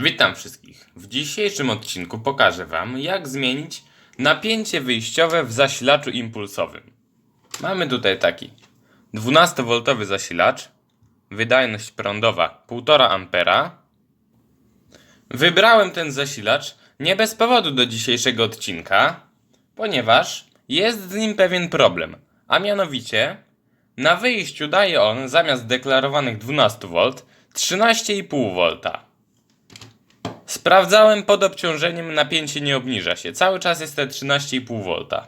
Witam wszystkich. W dzisiejszym odcinku pokażę Wam, jak zmienić napięcie wyjściowe w zasilaczu impulsowym. Mamy tutaj taki 12V zasilacz, wydajność prądowa 1,5 A. Wybrałem ten zasilacz nie bez powodu do dzisiejszego odcinka, ponieważ jest z nim pewien problem, a mianowicie na wyjściu daje on zamiast deklarowanych 12V 13,5V. Sprawdzałem pod obciążeniem, napięcie nie obniża się. Cały czas jest te 13,5V.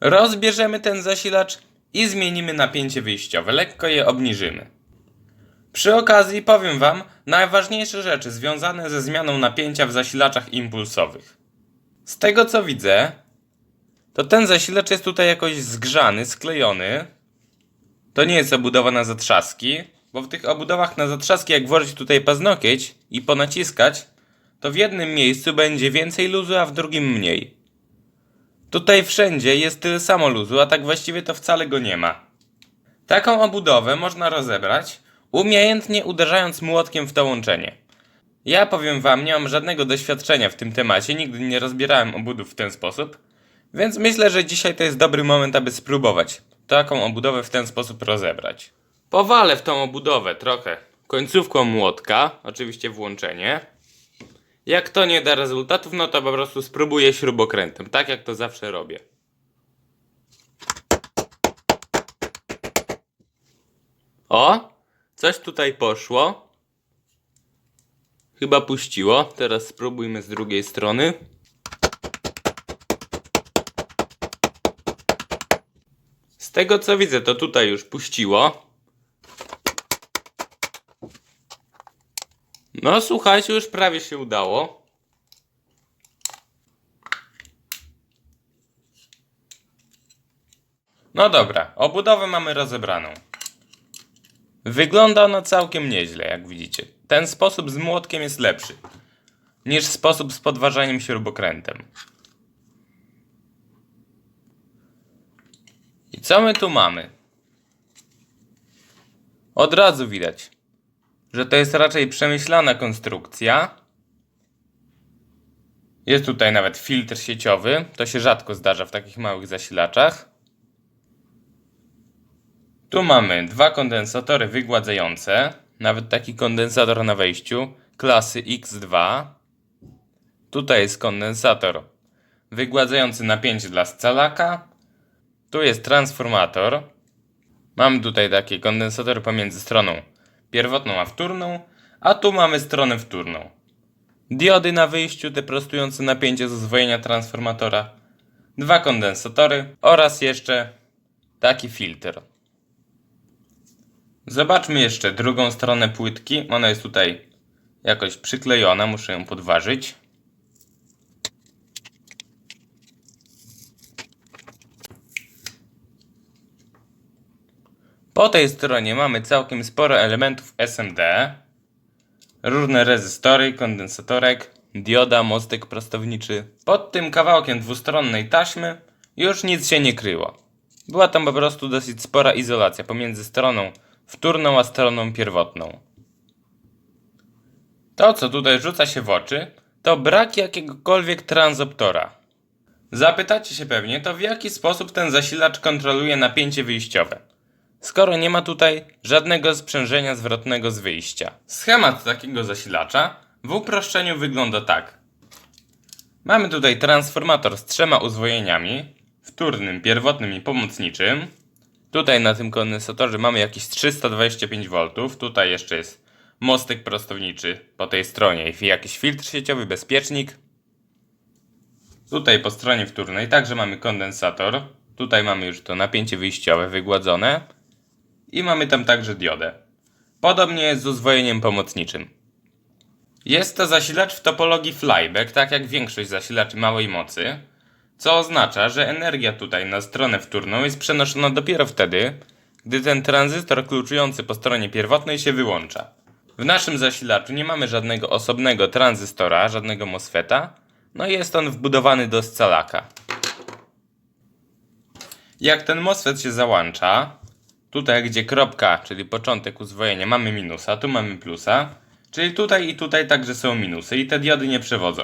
Rozbierzemy ten zasilacz i zmienimy napięcie wyjściowe. Lekko je obniżymy. Przy okazji powiem Wam najważniejsze rzeczy związane ze zmianą napięcia w zasilaczach impulsowych. Z tego co widzę, to ten zasilacz jest tutaj jakoś zgrzany, sklejony. To nie jest obudowa na zatrzaski, bo w tych obudowach na zatrzaski jak włożyć tutaj paznokieć i ponaciskać, to w jednym miejscu będzie więcej luzu, a w drugim mniej. Tutaj wszędzie jest tyle samo luzu, a tak właściwie to wcale go nie ma. Taką obudowę można rozebrać, umiejętnie uderzając młotkiem w to łączenie. Ja powiem wam, nie mam żadnego doświadczenia w tym temacie, nigdy nie rozbierałem obudów w ten sposób, więc myślę, że dzisiaj to jest dobry moment, aby spróbować taką obudowę w ten sposób rozebrać. Powalę w tą obudowę trochę końcówką młotka, oczywiście włączenie. Jak to nie da rezultatów, no to po prostu spróbuję śrubokrętem, tak jak to zawsze robię. O, coś tutaj poszło. Chyba puściło. Teraz spróbujmy z drugiej strony. Z tego co widzę, to tutaj już puściło. No słuchajcie, już prawie się udało. No dobra, obudowę mamy rozebraną. Wygląda ona całkiem nieźle, jak widzicie. Ten sposób z młotkiem jest lepszy niż sposób z podważaniem śrubokrętem. I co my tu mamy? Od razu widać, że to jest raczej przemyślana konstrukcja. Jest tutaj nawet filtr sieciowy. To się rzadko zdarza w takich małych zasilaczach. Tu mamy dwa kondensatory wygładzające. Nawet taki kondensator na wejściu klasy X2. Tutaj jest kondensator wygładzający napięcie dla scalaka. Tu jest transformator. Mamy tutaj takie kondensatory pomiędzy stroną pierwotną a wtórną, a tu mamy stronę wtórną. Diody na wyjściu, te prostujące napięcie z uzwojenia transformatora, dwa kondensatory oraz jeszcze taki filtr. Zobaczmy jeszcze drugą stronę płytki. Ona jest tutaj jakoś przyklejona, muszę ją podważyć. Po tej stronie mamy całkiem sporo elementów SMD. Różne rezystory, kondensatorek, dioda, mostek prostowniczy. Pod tym kawałkiem dwustronnej taśmy już nic się nie kryło. Była tam po prostu dosyć spora izolacja pomiędzy stroną wtórną a stroną pierwotną. To, co tutaj rzuca się w oczy, to brak jakiegokolwiek transoptora. Zapytacie się pewnie, to w jaki sposób ten zasilacz kontroluje napięcie wyjściowe, skoro nie ma tutaj żadnego sprzężenia zwrotnego z wyjścia. Schemat takiego zasilacza w uproszczeniu wygląda tak. Mamy tutaj transformator z trzema uzwojeniami, wtórnym, pierwotnym i pomocniczym. Tutaj na tym kondensatorze mamy jakieś 325V, tutaj jeszcze jest mostek prostowniczy po tej stronie i jakiś filtr sieciowy, bezpiecznik. Tutaj po stronie wtórnej także mamy kondensator. Tutaj mamy już to napięcie wyjściowe wygładzone. I mamy tam także diodę. Podobnie jest z uzwojeniem pomocniczym. Jest to zasilacz w topologii flyback, tak jak większość zasilaczy małej mocy, co oznacza, że energia tutaj na stronę wtórną jest przenoszona dopiero wtedy, gdy ten tranzystor kluczujący po stronie pierwotnej się wyłącza. W naszym zasilaczu nie mamy żadnego osobnego tranzystora, żadnego MOSFETA, no i jest on wbudowany do scalaka. Jak ten MOSFET się załącza, tutaj gdzie kropka, czyli początek uzwojenia, mamy minusa, tu mamy plusa, Czyli tutaj i tutaj także są minusy i te diody nie przewodzą.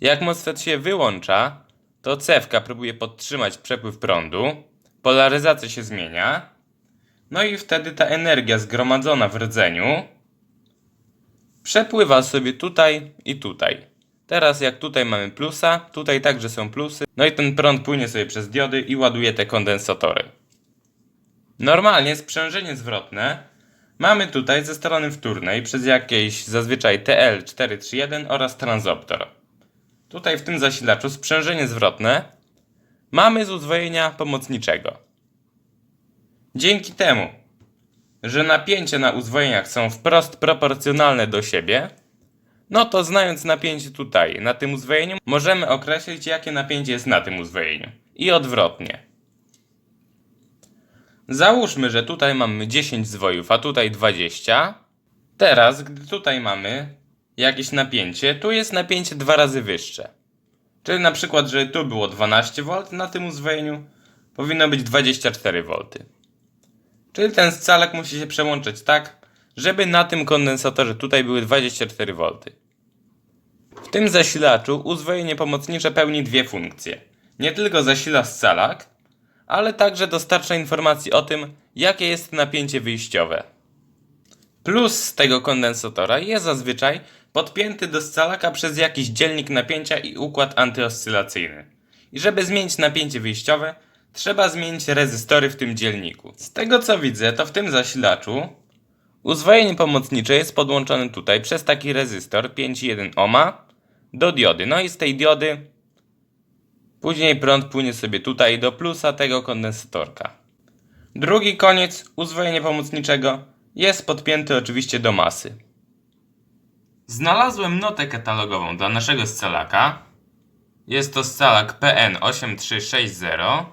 Jak MOSFET się wyłącza, to cewka próbuje podtrzymać przepływ prądu, polaryzacja się zmienia, no i wtedy ta energia zgromadzona w rdzeniu przepływa sobie tutaj i tutaj. Teraz jak tutaj mamy plusa, tutaj także są plusy, no i ten prąd płynie sobie przez diody i ładuje te kondensatory. Normalnie sprzężenie zwrotne mamy tutaj ze strony wtórnej przez jakieś zazwyczaj TL431 oraz transoptor. Tutaj w tym zasilaczu sprzężenie zwrotne mamy z uzwojenia pomocniczego. Dzięki temu, że napięcia na uzwojeniach są wprost proporcjonalne do siebie, no to znając napięcie tutaj, na tym uzwojeniu, możemy określić jakie napięcie jest na tym uzwojeniu. I odwrotnie. Załóżmy, że tutaj mamy 10 zwojów, a tutaj 20. Teraz, gdy tutaj mamy jakieś napięcie, tu jest napięcie dwa razy wyższe. Czyli na przykład, że tu było 12 V na tym uzwojeniu, powinno być 24 V. Czyli ten scalak musi się przełączyć tak, żeby na tym kondensatorze tutaj były 24 V. W tym zasilaczu uzwojenie pomocnicze pełni dwie funkcje. Nie tylko zasila scalak, ale także dostarcza informacji o tym, jakie jest napięcie wyjściowe. Plus tego kondensatora jest zazwyczaj podpięty do scalaka przez jakiś dzielnik napięcia i układ antyoscylacyjny. I żeby zmienić napięcie wyjściowe, trzeba zmienić rezystory w tym dzielniku. Z tego co widzę, to w tym zasilaczu uzwojenie pomocnicze jest podłączone tutaj przez taki rezystor 5,1 ohma do diody. No i z tej diody później prąd płynie sobie tutaj do plusa tego kondensatorka. Drugi koniec uzwojenia pomocniczego jest podpięty oczywiście do masy. Znalazłem notę katalogową dla naszego scalaka. Jest to scalak PN8360.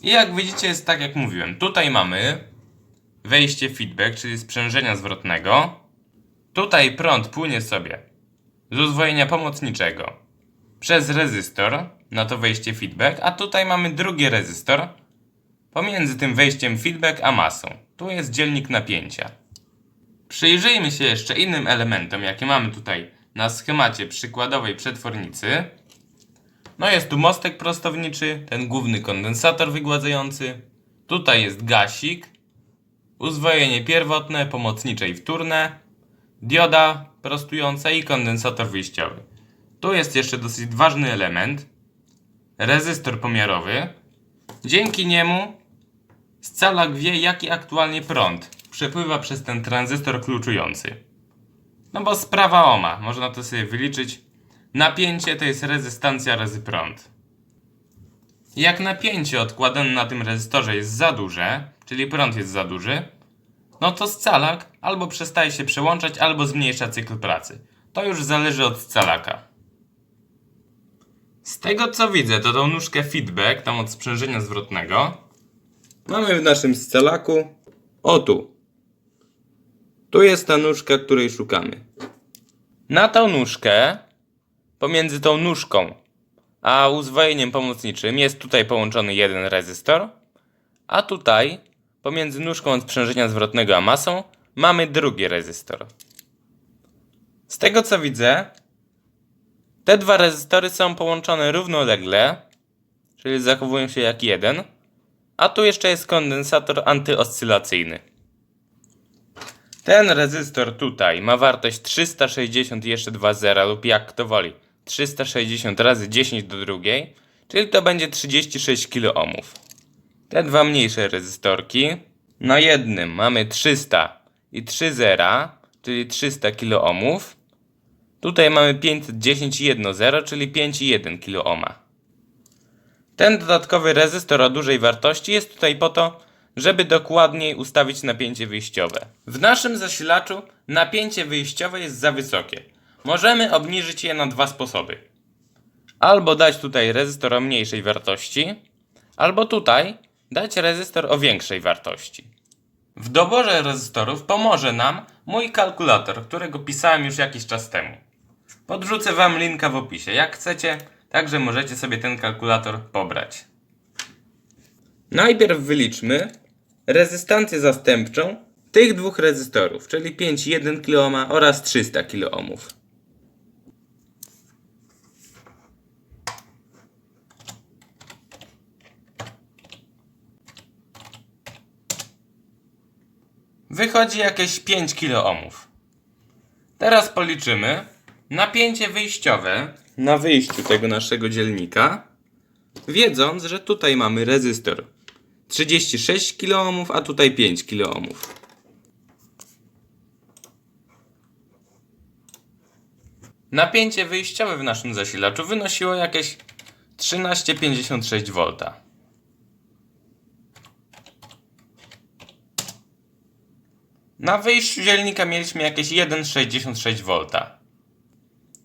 I jak widzicie jest tak jak mówiłem. Tutaj mamy wejście feedback, czyli sprzężenia zwrotnego. Tutaj prąd płynie sobie z uzwojenia pomocniczego przez rezystor na to wejście feedback, a tutaj mamy drugi rezystor pomiędzy tym wejściem feedback a masą. Tu jest dzielnik napięcia. Przyjrzyjmy się jeszcze innym elementom, jakie mamy tutaj na schemacie przykładowej przetwornicy. No jest tu mostek prostowniczy, ten główny kondensator wygładzający. Tutaj jest gasik, uzwojenie pierwotne, pomocnicze i wtórne, dioda prostująca i kondensator wyjściowy. Tu jest jeszcze dosyć ważny element, rezystor pomiarowy. Dzięki niemu scalak wie jaki aktualnie prąd przepływa przez ten tranzystor kluczujący. No bo sprawa OMA, można to sobie wyliczyć. Napięcie to jest rezystancja razy prąd. Jak napięcie odkładane na tym rezystorze jest za duże, czyli prąd jest za duży, no to scalak albo przestaje się przełączać, albo zmniejsza cykl pracy. To już zależy od scalaka. Z tego co widzę, to tą nóżkę feedback, tam od sprzężenia zwrotnego, mamy w naszym scalaku, o tu. Tu jest ta nóżka, której szukamy. Na tą nóżkę, pomiędzy tą nóżką a uzwojeniem pomocniczym jest tutaj połączony jeden rezystor, a tutaj, pomiędzy nóżką od sprzężenia zwrotnego a masą, mamy drugi rezystor. Z tego co widzę, te dwa rezystory są połączone równolegle, czyli zachowują się jak jeden, a tu jeszcze jest kondensator antyoscylacyjny. Ten rezystor tutaj ma wartość 360 i jeszcze 2 zera lub jak kto woli 360 razy 10 do drugiej, czyli to będzie 36 kΩ. Te dwa mniejsze rezystorki, na jednym mamy 300 i 3 zera, czyli 300 kΩ. Tutaj mamy 510 i 1 zero, czyli 5,1 kΩ. Ten dodatkowy rezystor o dużej wartości jest tutaj po to, żeby dokładniej ustawić napięcie wyjściowe. W naszym zasilaczu napięcie wyjściowe jest za wysokie. Możemy obniżyć je na dwa sposoby. Albo dać tutaj rezystor o mniejszej wartości, albo tutaj dać rezystor o większej wartości. W doborze rezystorów pomoże nam mój kalkulator, którego pisałem już jakiś czas temu. Podrzucę Wam linka w opisie, jak chcecie, także możecie sobie ten kalkulator pobrać. Najpierw wyliczmy rezystancję zastępczą tych dwóch rezystorów, czyli 5,1 kOhm oraz 300 kOhm. Wychodzi jakieś 5 kOhm. Teraz policzymy, napięcie wyjściowe na wyjściu tego naszego dzielnika, wiedząc, że tutaj mamy rezystor 36 kΩ, a tutaj 5 kΩ. Napięcie wyjściowe w naszym zasilaczu wynosiło jakieś 13,56 V. Na wyjściu dzielnika mieliśmy jakieś 1,66 V.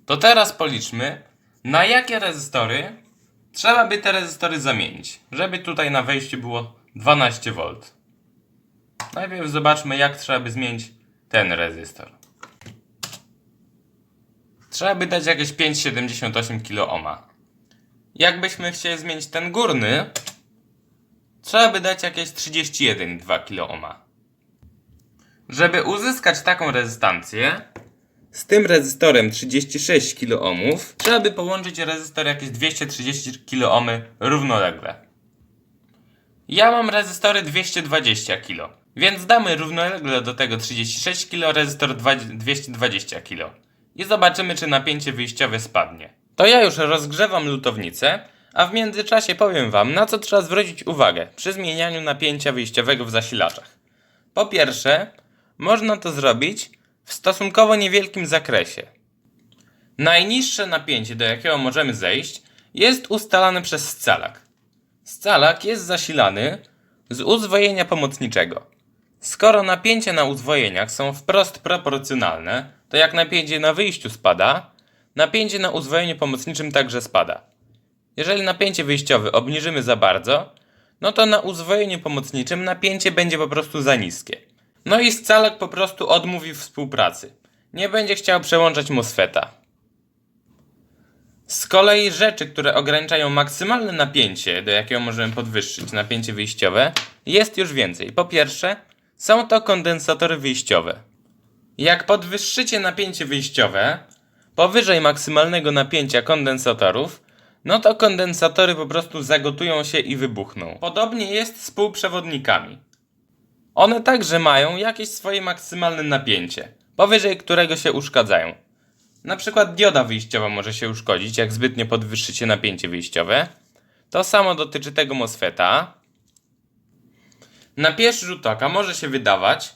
To teraz policzmy, na jakie rezystory trzeba by te rezystory zamienić, żeby tutaj na wejściu było 12 V. Najpierw zobaczmy, jak trzeba by zmienić ten rezystor. Trzeba by dać jakieś 5,78 kΩ. Jakbyśmy chcieli zmienić ten górny, trzeba by dać jakieś 31,2 kΩ. Żeby uzyskać taką rezystancję, z tym rezystorem 36 kΩ, trzeba by połączyć rezystor jakieś 230 kΩ równolegle. Ja mam rezystory 220 kg, więc damy równolegle do tego 36 kg, rezystor 220 kg. I zobaczymy, czy napięcie wyjściowe spadnie. To ja już rozgrzewam lutownicę, a w międzyczasie powiem Wam, na co trzeba zwrócić uwagę przy zmienianiu napięcia wyjściowego w zasilaczach. Po pierwsze, można to zrobić w stosunkowo niewielkim zakresie. Najniższe napięcie, do jakiego możemy zejść, jest ustalane przez scalak. Scalak jest zasilany z uzwojenia pomocniczego. Skoro napięcia na uzwojeniach są wprost proporcjonalne, to jak napięcie na wyjściu spada, napięcie na uzwojeniu pomocniczym także spada. Jeżeli napięcie wyjściowe obniżymy za bardzo, no to na uzwojeniu pomocniczym napięcie będzie po prostu za niskie. No i scalak po prostu odmówi współpracy. Nie będzie chciał przełączać MOSFETA. Z kolei rzeczy, które ograniczają maksymalne napięcie, do jakiego możemy podwyższyć napięcie wyjściowe, jest już więcej. Po pierwsze, są to kondensatory wyjściowe. Jak podwyższycie napięcie wyjściowe powyżej maksymalnego napięcia kondensatorów, no to kondensatory po prostu zagotują się i wybuchną. Podobnie jest z półprzewodnikami. One także mają jakieś swoje maksymalne napięcie, powyżej którego się uszkadzają. Na przykład dioda wyjściowa może się uszkodzić, jak zbytnio podwyższycie napięcie wyjściowe. To samo dotyczy tego MOSFETA. Na pierwszy rzut oka może się wydawać,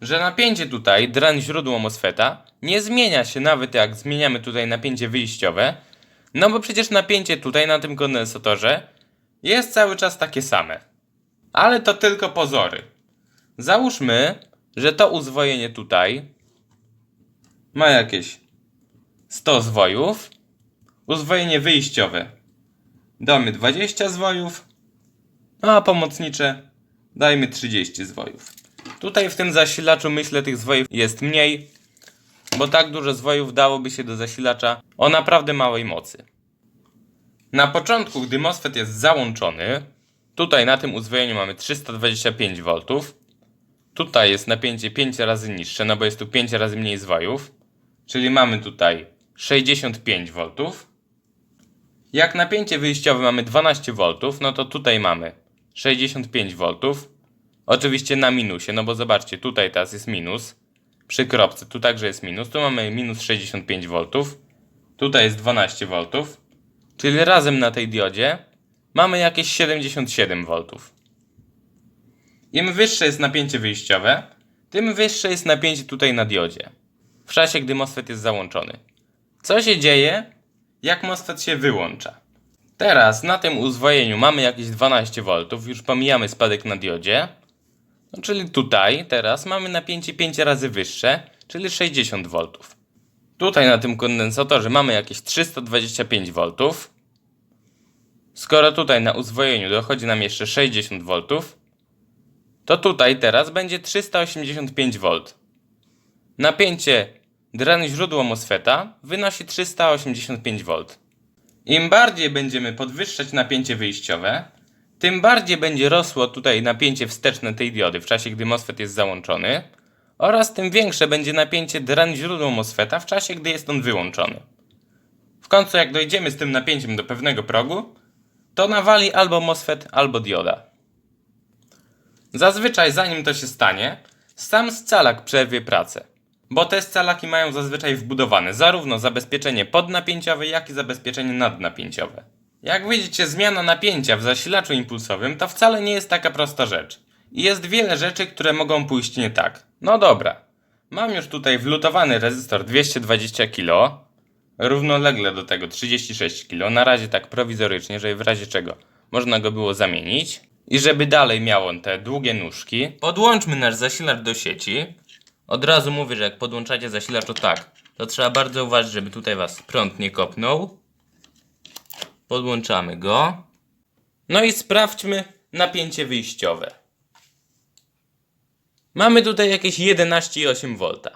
że napięcie tutaj, drań źródło MOSFETA, nie zmienia się nawet jak zmieniamy tutaj napięcie wyjściowe, no bo przecież napięcie tutaj na tym kondensatorze jest cały czas takie same. Ale to tylko pozory. Załóżmy, że to uzwojenie tutaj ma jakieś 100 zwojów. Uzwojenie wyjściowe damy 20 zwojów, a pomocnicze dajmy 30 zwojów. Tutaj w tym zasilaczu myślę tych zwojów jest mniej, bo tak dużo zwojów dałoby się do zasilacza o naprawdę małej mocy. Na początku, gdy MOSFET jest załączony, tutaj na tym uzwojeniu mamy 325 V, Tutaj jest napięcie 5 razy niższe, no bo jest tu 5 razy mniej zwojów. Czyli mamy tutaj 65 V. Jak napięcie wyjściowe mamy 12 V, no to tutaj mamy 65 V. Oczywiście na minusie, no bo zobaczcie, tutaj teraz jest minus. Przy kropce tu także jest minus. Tu mamy minus 65 V. Tutaj jest 12 V. Czyli razem na tej diodzie mamy jakieś 77 V. Im wyższe jest napięcie wyjściowe, tym wyższe jest napięcie tutaj na diodzie. W czasie, gdy MOSFET jest załączony. Co się dzieje, jak MOSFET się wyłącza? Teraz na tym uzwojeniu mamy jakieś 12 V, już pomijamy spadek na diodzie. No, czyli tutaj teraz mamy napięcie 5 razy wyższe, czyli 60 V. Tutaj na tym kondensatorze mamy jakieś 325 V. Skoro tutaj na uzwojeniu dochodzi nam jeszcze 60 V, to tutaj teraz będzie 385 V. Napięcie drań źródło MOSFETA wynosi 385 V. Im bardziej będziemy podwyższać napięcie wyjściowe, tym bardziej będzie rosło tutaj napięcie wsteczne tej diody w czasie, gdy MOSFET jest załączony oraz tym większe będzie napięcie dran źródła MOSFETA w czasie, gdy jest on wyłączony. W końcu jak dojdziemy z tym napięciem do pewnego progu, to nawali albo MOSFET, albo dioda. Zazwyczaj zanim to się stanie, sam scalak przerwie pracę. Bo te scalaki mają zazwyczaj wbudowane zarówno zabezpieczenie podnapięciowe, jak i zabezpieczenie nadnapięciowe. Jak widzicie, zmiana napięcia w zasilaczu impulsowym to wcale nie jest taka prosta rzecz. Jest wiele rzeczy, które mogą pójść nie tak. No dobra. Mam już tutaj wlutowany rezystor 220 kg, równolegle do tego 36 kg, na razie tak prowizorycznie, żeby w razie czego można go było zamienić. I żeby dalej miał on te długie nóżki, podłączmy nasz zasilacz do sieci. Od razu mówię, że jak podłączacie zasilacz to tak, to trzeba bardzo uważać, żeby tutaj was prąd nie kopnął. Podłączamy go. No i sprawdźmy napięcie wyjściowe. Mamy tutaj jakieś 11,8 V.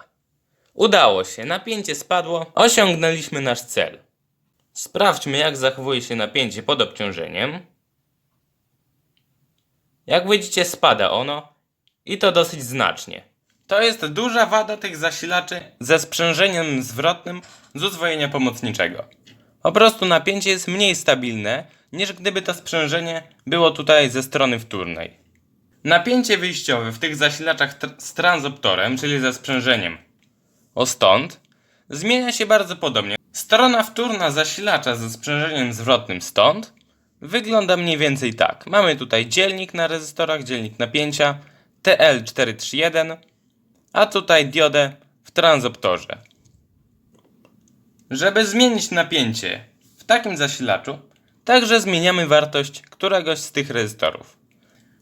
Udało się, napięcie spadło, osiągnęliśmy nasz cel. Sprawdźmy jak zachowuje się napięcie pod obciążeniem. Jak widzicie spada ono i to dosyć znacznie. To jest duża wada tych zasilaczy ze sprzężeniem zwrotnym z uzwojenia pomocniczego. Po prostu napięcie jest mniej stabilne niż gdyby to sprzężenie było tutaj ze strony wtórnej. Napięcie wyjściowe w tych zasilaczach tr- z transoptorem, czyli ze sprzężeniem o stąd, zmienia się bardzo podobnie. Strona wtórna zasilacza ze sprzężeniem zwrotnym stąd wygląda mniej więcej tak. Mamy tutaj dzielnik na rezystorach, dzielnik napięcia TL431, a tutaj diodę w transoptorze. Żeby zmienić napięcie w takim zasilaczu, także zmieniamy wartość któregoś z tych rezystorów.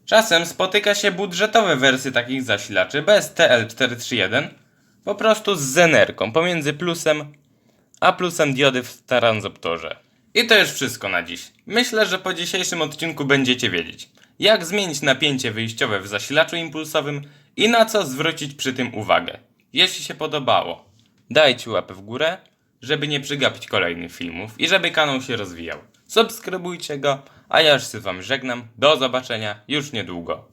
Czasem spotyka się budżetowe wersje takich zasilaczy bez TL431, po prostu z zenerką pomiędzy plusem a plusem diody w transoptorze. I to już wszystko na dziś. Myślę, że po dzisiejszym odcinku będziecie wiedzieć, jak zmienić napięcie wyjściowe w zasilaczu impulsowym i na co zwrócić przy tym uwagę. Jeśli się podobało, dajcie łapę w górę, żeby nie przegapić kolejnych filmów i żeby kanał się rozwijał. Subskrybujcie go, a ja już się z wami żegnam. Do zobaczenia już niedługo.